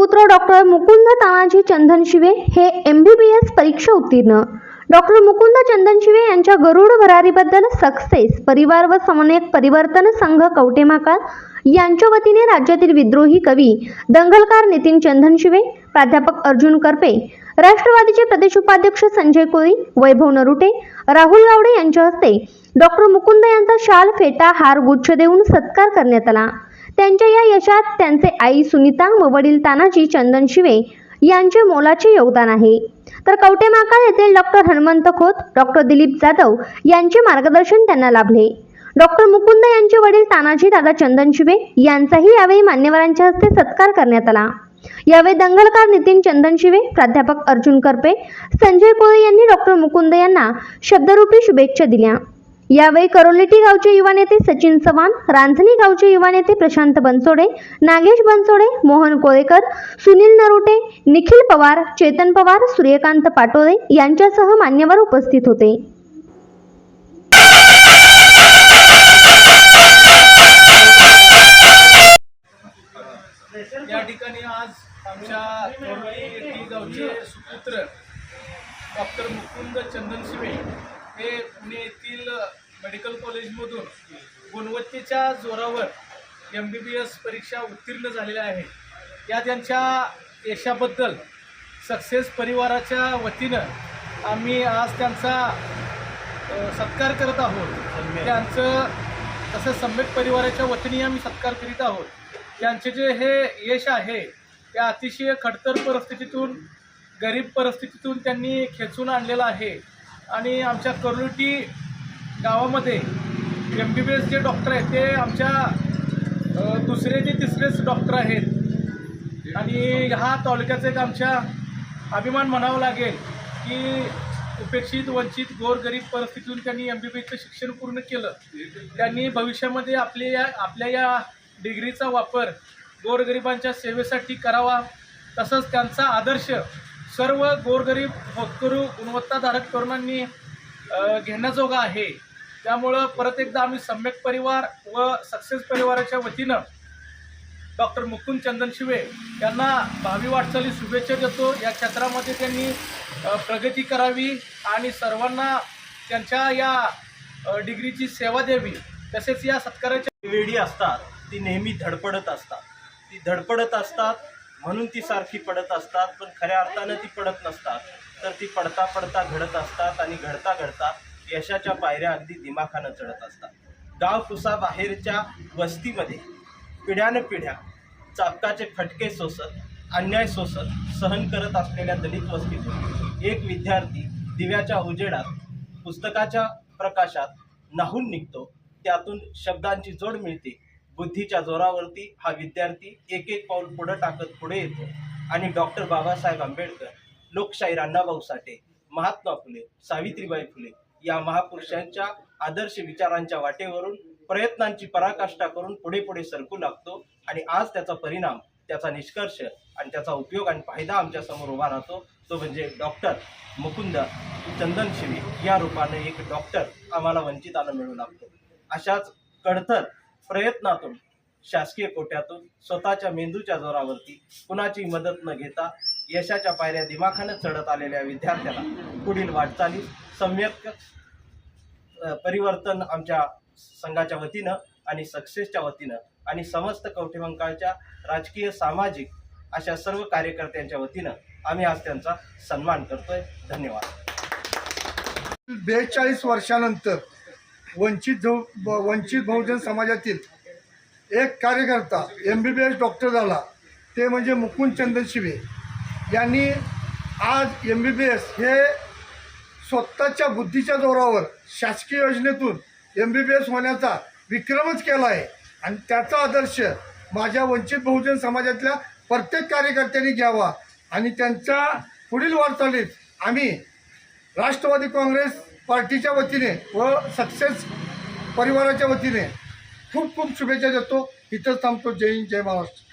Doctor Mukund Tanaji Chandanshive हे M B B S परीक्षा उत्तीर्ण. डॉक्टर मुकुंद चंदनशिवे यांच्या गरुड भरारीबद्दल सक्सेस परिवार व समन्वयक परिवर्तन संघ कवटेमाकाळ यांच्या वतीने राज्यातील विद्रोही कवी दंगलकार नितीन चंदनशिवे प्राध्यापक अर्जुन करपे राष्ट्रवादीचे प्रदेश उपाध्यक्ष संजय कोळी वैभव नरुटे राहुल गावडे यांच्या हस्ते डॉक्टर मुकुंद यांचा शाल फेटा हार गुच्छ देऊन सत्कार करण्यात आला. त्यांच्या या यशात त्यांचे आई सुनीता व वडील तानाजी चंदन शिवे यांचे मोलाचे योगदान आहे. तर कवटेमाकाळ येथील डॉक्टर हनुमंत खोत डॉक्टर दिलीप जाधव यांचे मार्गदर्शन त्यांना लाभले. डॉक्टर मुकुंद यांचे वडील तानाजी दादा चंदन शिवे यांचाही यावेळी मान्यवरांच्या हस्ते सत्कार करण्यात आला. यावेळी दंगलकार नितीन चंदन शिवे प्राध्यापक अर्जुन करपे संजय कोळे यांनी डॉक्टर मुकुंद यांना शब्दरूपी शुभेच्छा दिल्या. यावेळी करोलिटी गावचे युवा नेते सचिन चव्हाण रांजणी गावचे युवा नेते प्रशांत बनसोडे नागेश बनसोडे मोहन कोळेकर सुनील नरोटे निखिल पवार चेतन पवार सूर्यकांत पाटोळे यांच्यासह मान्यवर उपस्थित होते. या ठिकाणी आज आमच्या गावचे सुपुत्र डॉक्टर मुकुंद चंदनशिवे हे पुणे येथील मेडिकल कॉलेजमधून गुणवत्तेच्या जोरावर एम बी बी एस परीक्षा उत्तीर्ण झालेल्या आहे या त्यांच्या यशाबद्दल सक्सेस परिवाराच्या वतीनं आम्ही आज त्यांचा सत्कार करत आहोत. त्यांचं तसं सम्यक परिवाराच्या वतीने आम्ही सत्कार करीत आहोत. त्यांचे जे हे यश आहे ते अतिशय खडतर परिस्थितीतून गरीब परिस्थितीतून त्यांनी खेचून आणलेलं आहे. आणि आमच्या करुटी गावामध्ये एम बी बी एस जे डॉक्टर आहेत ते आमच्या दुसरे ते तिसरेच डॉक्टर आहेत. आणि हा तालुक्याचं एक आमच्या अभिमान म्हणावं लागेल की उपेक्षित वंचित गोरगरीब परिस्थितीतून त्यांनी एम बी बी एसचं शिक्षण पूर्ण केलं. त्यांनी भविष्यामध्ये आपले या आपल्या या डिग्रीचा वापर गोरगरिबांच्या सेवेसाठी करावा. तसंच त्यांचा आदर्श सर्व गोरगरीब होतकरू गुणवत्ताधारक तरुणांनी घेण्याजोगा आहे. त्यामुळं परत एकदा आम्ही सम्यक परिवार व सक्सेस परिवाराच्या वतीनं डॉक्टर मुकुंद चंदन शिवे यांना भावी वाटचाली शुभेच्छा देतो. या क्षेत्रामध्ये त्यांनी प्रगती करावी आणि सर्वांना त्यांच्या या डिग्रीची सेवा द्यावी. तसेच या सत्काराच्या वेळी असतात ती नेहमी धडपडत असतात. ती धडपडत असतात म्हणून ती सारखी पडत असतात पण खऱ्या अर्थानं ती पडत नसतात. तर ती पडता पडता घडत असतात आणि घडता घडता यशाच्या पायऱ्या अगदी दिमाखानं चढत असतात. गाव कुसा बाहेरच्या वस्तीमध्ये पिढ्यानं पिढ्या चापकाचे फटके सोसत अन्याय सोसत सहन करत असलेल्या दलित वस्तीतून एक विद्यार्थी दिव्याच्या उजेडात पुस्तकाच्या प्रकाशात नाहून निघतो. त्यातून शब्दांची जोड मिळते. बुद्धीच्या जोरावरती हा विद्यार्थी एक एक पाऊल पुढं टाकत पुढे येतो. आणि डॉक्टर बाबासाहेब आंबेडकर लोकशाहीर अण्णाभाऊ साठे महात्मा फुले सावित्रीबाई फुले या महापुरुषांच्या आदर्श विचारांच्या वाटेवरून प्रयत्नांची पराकाष्ठा करून पुढे पुढे सरकू लागतो. आणि आज त्याचा परिणाम त्याचा निष्कर्ष आणि त्याचा उपयोग आणि फायदा आमच्यासमोर उभा राहतो तो म्हणजे डॉक्टर मुकुंद चंदनशिवी या रूपाने एक डॉक्टर आम्हाला वंचिताला मिळू लागतो. अशाच कडतर प्रयत्नातून शासकीय कोट्यातून स्वतःच्या मेंदूच्या जोरावरती कुणाची मदत न घेता यशाच्या पायऱ्या दिमाखानं चढत आलेल्या विद्यार्थ्याला पुढील वाटचाली सम्यक परिवर्तन आमच्या संघाच्या वतीनं आणि सक्सेसच्या वतीनं आणि समस्त कवठेमंकाळच्या राजकीय सामाजिक अशा सर्व कार्यकर्त्यांच्या वतीनं आम्ही आज त्यांचा सन्मान करतोय. धन्यवाद. बेचाळीस वर्षानंतर वंचित जो ब- वंचित बहुजन समाजातील एक कार्यकर्ता M B B S doctor झाला ते म्हणजे मुकुंद चंदन शिवे. यांनी आज एम बी बी एस हे स्वतःच्या बुद्धीच्या जोरावर शासकीय योजनेतून एम बी बी एस होण्याचा विक्रमच केला आहे. आणि त्याचा आदर्श माझ्या वंचित बहुजन समाजातल्या प्रत्येक कार्यकर्त्यांनी घ्यावा. आणि त्यांच्या पुढील वाटचालीत आम्ही राष्ट्रवादी काँग्रेस पार्टीच्या वतीने व सक्सेस परिवाराच्या वतीने खूप खूप शुभेच्छा देतो. इथंच थांबतो. जय हिंद जय महाराष्ट्र.